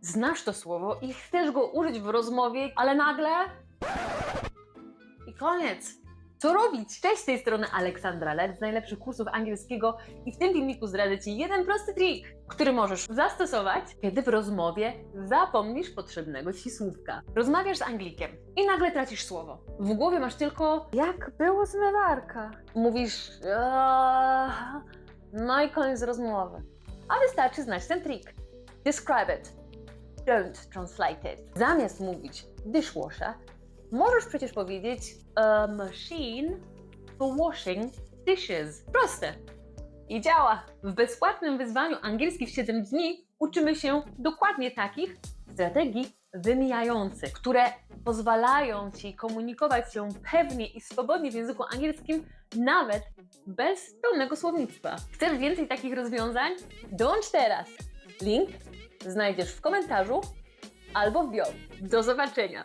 znasz to słowo i chcesz go użyć w rozmowie, ale nagle. I koniec. Co robić? Cześć, z tej strony Aleksandra Lec z najlepszych kursów angielskiego i w tym filmiku zdradzę Ci jeden prosty trik, który możesz zastosować, kiedy w rozmowie zapomnisz potrzebnego Ci słówka. Rozmawiasz z Anglikiem i nagle tracisz słowo. W głowie masz tylko jak było zmywarka. Mówisz no i koniec rozmowy. A wystarczy znać ten trik. Describe it. Don't translate it. Zamiast mówić dishwasher, możesz przecież powiedzieć a machine for washing dishes. Proste. I działa. W bezpłatnym wyzwaniu angielski w 7 dni uczymy się dokładnie takich strategii wymijających, które pozwalają Ci komunikować się pewnie i swobodnie w języku angielskim, nawet bez pełnego słownictwa. Chcesz więcej takich rozwiązań? Dołącz teraz! Link znajdziesz w komentarzu albo w bio. Do zobaczenia!